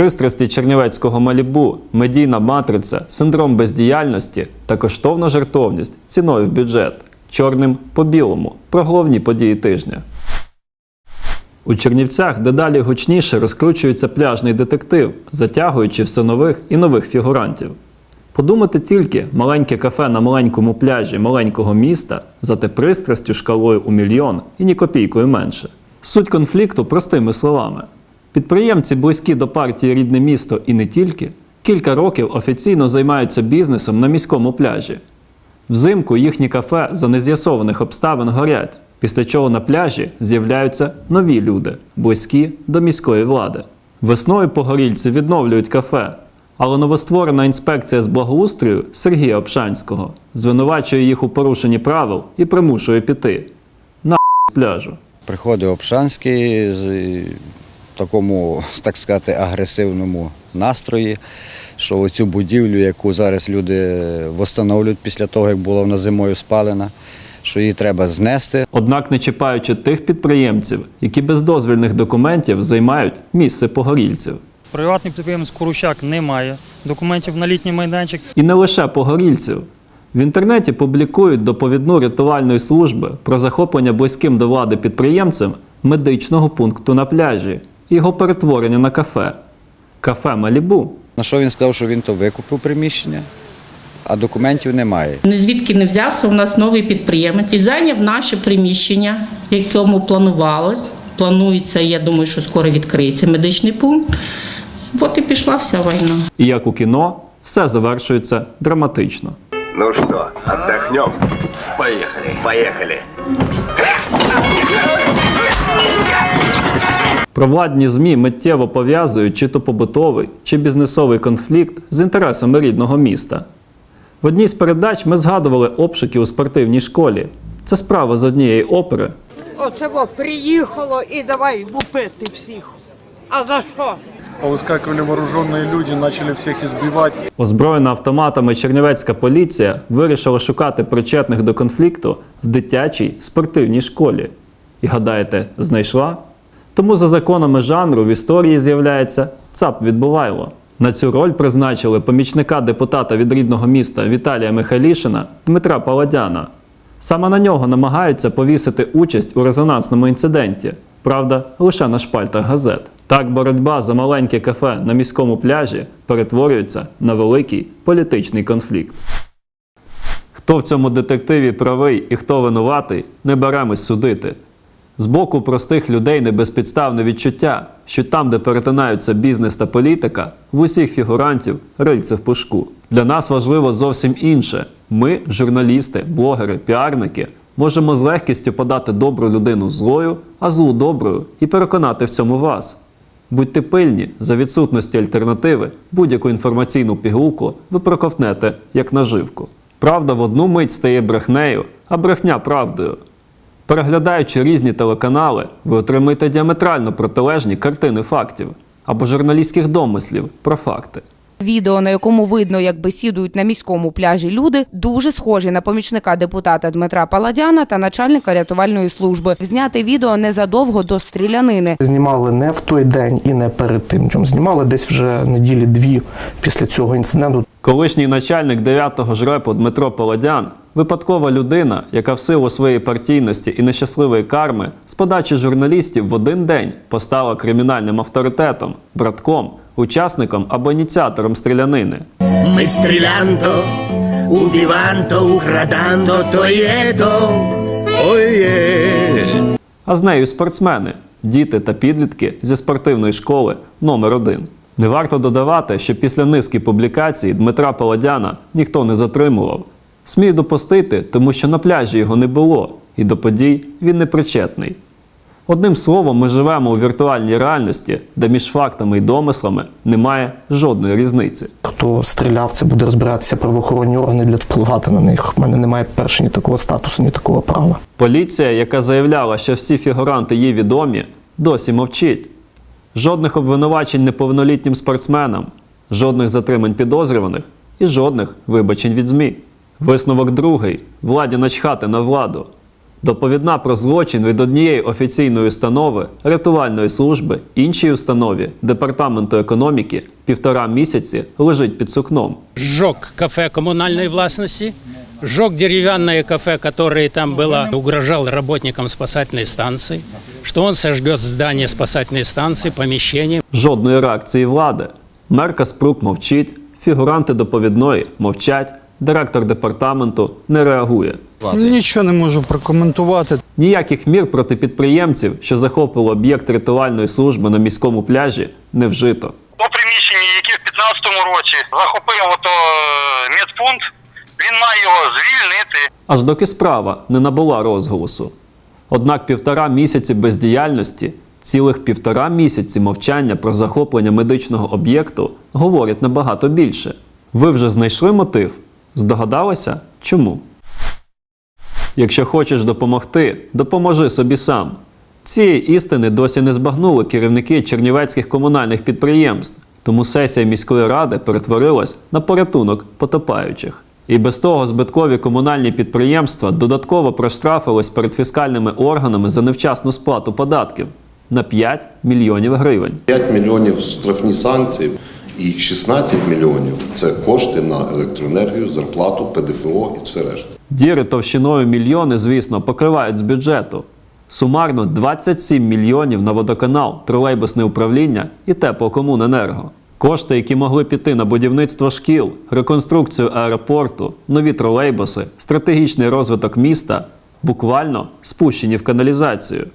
Пристрасті чернівецького малібу, медійна матриця, синдром бездіяльності та коштовна жертовність ціною в бюджет. Чорним по білому про головні події тижня. У Чернівцях дедалі гучніше розкручується пляжний детектив, затягуючи все нових і нових фігурантів. Подумати тільки, маленьке кафе на маленькому пляжі маленького міста, зате пристрастю шкалою у мільйон і ні копійкою менше. Суть конфлікту простими словами. Підприємці, близькі до партії рідне місто і не тільки, кілька років офіційно займаються бізнесом на міському пляжі. Взимку їхні кафе за нез'ясованих обставин горять, після чого на пляжі з'являються нові люди, близькі до міської влади. Весною погорільці відновлюють кафе, але новостворена інспекція з благоустрою Сергія Обшанського звинувачує їх у порушенні правил і примушує піти на пляжу. Приходив Обшанський такому, так сказати, агресивному настрої, що оцю будівлю, яку зараз люди встановлюють після того, як була вона зимою спалена, що її треба знести. Однак не чіпаючи тих підприємців, які без дозвільних документів займають місце погорільців. Приватний підприємець Корущак не має документів на літній майданчик. І не лише погорільців. В інтернеті публікують доповідну рятувальної служби про захоплення близьким до влади підприємцем медичного пункту на пляжі і його перетворення на кафе. Кафе Малібу. На що він сказав, що він то викупив приміщення, а документів немає. Ні звідки не взявся, у нас новий підприємець і зайняв наше приміщення, в якому планувалось. Планується, я думаю, що скоро відкриється медичний пункт. От і пішла вся війна. І як у кіно, все завершується драматично. Ну что, отдохнем? Поехали. Поехали. Провладні ЗМІ миттєво пов'язують чи то побутовий, чи бізнесовий конфлікт з інтересами рідного міста. В одній з передач ми згадували обшуки у спортивній школі. Це справа з однієї опери, Оце во приїхало і давай лупити всіх. А за що? Повыскакивали вооруженные люди, начали всех избивать. Озброєна автоматами чернівецька поліція вирішила шукати причетних до конфлікту в дитячій спортивній школі. І гадаєте, знайшла? Тому за законами жанру в історії з'являється ЦАП відбувайло. На цю роль призначили помічника депутата від рідного міста Віталія Михайлішина Дмитра Паладяна. Саме на нього намагаються повісити участь у резонансному інциденті. Правда, лише на шпальтах газет. Так боротьба за маленьке кафе на міському пляжі перетворюється на великий політичний конфлікт. Хто в цьому детективі правий і хто винуватий, не беремось судити. З боку простих людей не безпідставне відчуття, що там, де перетинаються бізнес та політика, в усіх фігурантів рильце в пушку. Для нас важливо зовсім інше. Ми, журналісти, блогери, піарники, можемо з легкістю подати добру людину злою, а злу доброю і переконати в цьому вас. Будьте пильні, за відсутності альтернативи будь-яку інформаційну пігулку ви проковтнете як наживку. Правда в одну мить стає брехнею, а брехня правдою. Переглядаючи різні телеканали, ви отримаєте діаметрально протилежні картини фактів або журналістських домислів про факти. Відео, на якому видно, як бесідують на міському пляжі люди, дуже схожі на помічника депутата Дмитра Паладяна та начальника рятувальної служби. Зняти відео незадовго до стрілянини. Знімали не в той день і не перед тим. Чим знімали десь вже неділі дві після цього інциденту. Колишній начальник 9-го жрепу Дмитро Паладян випадкова людина, яка в силу своєї партійності і нещасливої карми з подачі журналістів в один день постала кримінальним авторитетом, братком, учасником або ініціатором стрілянини. Мы стрелянто, убиванто, украданто, то и это. Ой, а з нею спортсмени, діти та підлітки зі спортивної школи номер 1 Не варто додавати, що після низки публікацій Дмитра Паладяна ніхто не затримував. Смію допустити, тому що на пляжі його не було, і до подій він не причетний. Одним словом, ми живемо у віртуальній реальності, де між фактами і домислами немає жодної різниці. Хто стріляв, це буде розбиратися правоохоронні органи для впливати на них. У мене немає перше ні такого статусу, ні такого права. Поліція, яка заявляла, що всі фігуранти їй відомі, досі мовчить. Жодних обвинувачень неповнолітнім спортсменам, жодних затримань підозрюваних і жодних вибачень від ЗМІ. Висновок другий владі начхати на владу. Доповідна про злочин від однієї офіційної установи, рятувальної служби, іншій установі, департаменту економіки півтора місяці лежить під сукном. сжег кафе коммунальной властности, сжег деревянное кафе, которое там было, угрожал работникам спасательной станции, что он сожгет здание спасательной станции, помещение. Жодної реакції влади. Мер Каспрук мовчить, фігуранти доповідної мовчать, директор департаменту не реагує. Нічого не можу прокоментувати. Ніяких мір проти підприємців, що захопили об'єкт рятувальної служби на міському пляжі, не вжито. По приміщенні, яке в 15-му році захопив ото е, медпункт, він має його звільнити. аж доки справа не набула розголосу. Однак півтора місяці бездіяльності, цілих півтора місяці мовчання про захоплення медичного об'єкту говорять набагато більше. Ви вже знайшли мотив? Здогадалися? Чому? Якщо хочеш допомогти, допоможи собі сам. Цієї істини досі не збагнули керівники чернівецьких комунальних підприємств, тому сесія міської ради перетворилась на порятунок потопаючих. І без того збиткові комунальні підприємства додатково проштрафились перед фіскальними органами за невчасну сплату податків на 5 мільйонів гривень. 5 мільйонів штрафні санкції і 16 мільйонів це кошти на електроенергію, зарплату, ПДФО і все решта. Діри товщиною мільйони, звісно, покривають з бюджету. Сумарно 27 мільйонів на водоканал, тролейбусне управління і теплокомуненерго. Кошти, які могли піти на будівництво шкіл, реконструкцію аеропорту, нові тролейбуси, стратегічний розвиток міста, буквально спущені в каналізацію.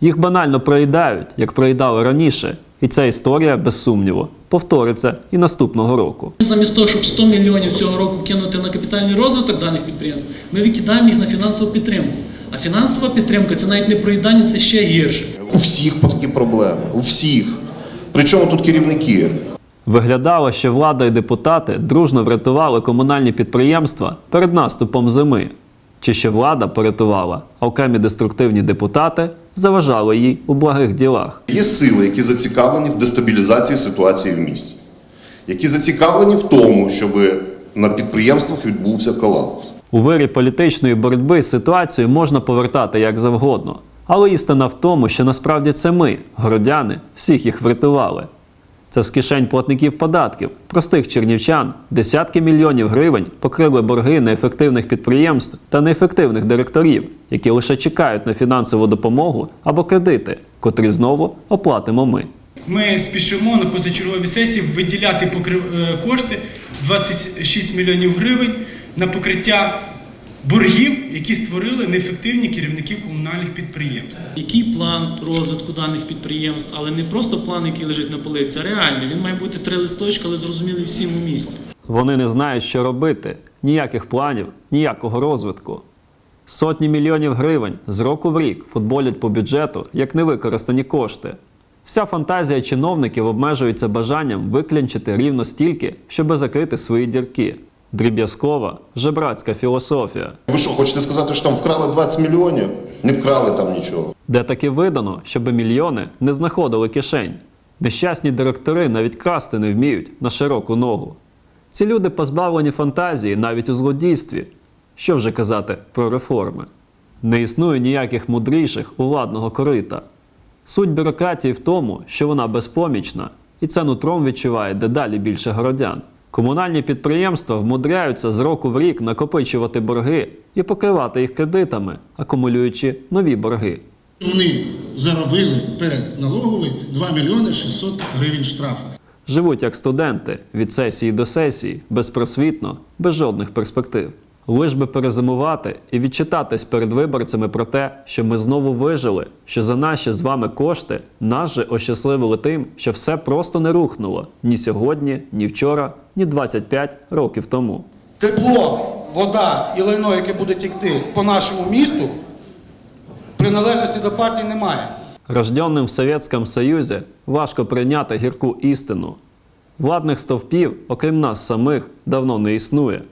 Їх банально проїдають, як проїдали раніше, і ця історія, без сумніву, повториться і наступного року. Замість того, щоб 100 мільйонів цього року кинути на капітальний розвиток даних підприємств, ми викидаємо їх на фінансову підтримку. А фінансова підтримка це навіть не проїдання, це ще гірше. У всіх такі проблеми. У всіх. Причому тут керівники. Виглядало, що влада і депутати дружно врятували комунальні підприємства перед наступом зими. Чи ще влада порятувала, а окремі деструктивні депутати заважали їй у благих ділах. Є сили, які зацікавлені в дестабілізації ситуації в місті, які зацікавлені в тому, щоб на підприємствах відбувся колапс. У вирі політичної боротьби ситуацію можна повертати як завгодно. Але істина в тому, що насправді це ми, городяни, всіх їх врятували. Це з кишень платників податків, простих чернівчан, десятки мільйонів гривень покрили борги неефективних підприємств та неефективних директорів, які лише чекають на фінансову допомогу або кредити, котрі знову оплатимо ми. Ми спішимо на позачерговій сесії виділяти е, кошти 26 мільйонів гривень на покриття боргів, які створили неефективні керівники комунальних підприємств. Який план розвитку даних підприємств, але не просто план, який лежить на полиці, а реальний. Він має бути три листочки, але зрозумілий всім у місті. Вони не знають, що робити, ніяких планів, ніякого розвитку. Сотні мільйонів гривень з року в рік футболять по бюджету як невикористані кошти. Вся фантазія чиновників обмежується бажанням виклянчити рівно стільки, щоби закрити свої дірки. Дріб'язкова, жебрацька філософія, Ви що, хочете сказати, що там вкрали 20 мільйонів? Не вкрали там нічого. де таки видано, щоби мільйони не знаходили кишень. Нещасні директори навіть красти не вміють на широку ногу. Ці люди позбавлені фантазії навіть у злодійстві. Що вже казати про реформи? Не існує ніяких мудріших у владного корита. Суть бюрократії в тому, що вона безпомічна, і це нутром відчуває дедалі більше городян. Комунальні підприємства вмудряються з року в рік накопичувати борги і покривати їх кредитами, акумулюючи нові борги. Вони заробили перед налоговою 2 мільйони 600 гривень штрафу. Живуть як студенти від сесії до сесії, безпросвітно, без жодних перспектив. Лиш би перезимувати і відчитатись перед виборцями про те, що ми знову вижили, що за наші з вами кошти нас же ощасливили тим, що все просто не рухнуло ні сьогодні, ні вчора, ні 25 років тому. Тепло, вода і лайно, яке буде тікти по нашому місту, приналежності до партії немає. Рожденним в Совєтському Союзі важко прийняти гірку істину. Владних стовпів, окрім нас самих, давно не існує.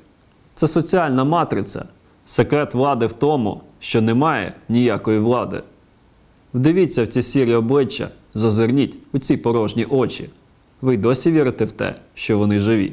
Це соціальна матриця. Секрет влади в тому, що немає ніякої влади. Вдивіться в ці сірі обличчя, зазирніть у ці порожні очі. Ви й досі вірите в те, що вони живі.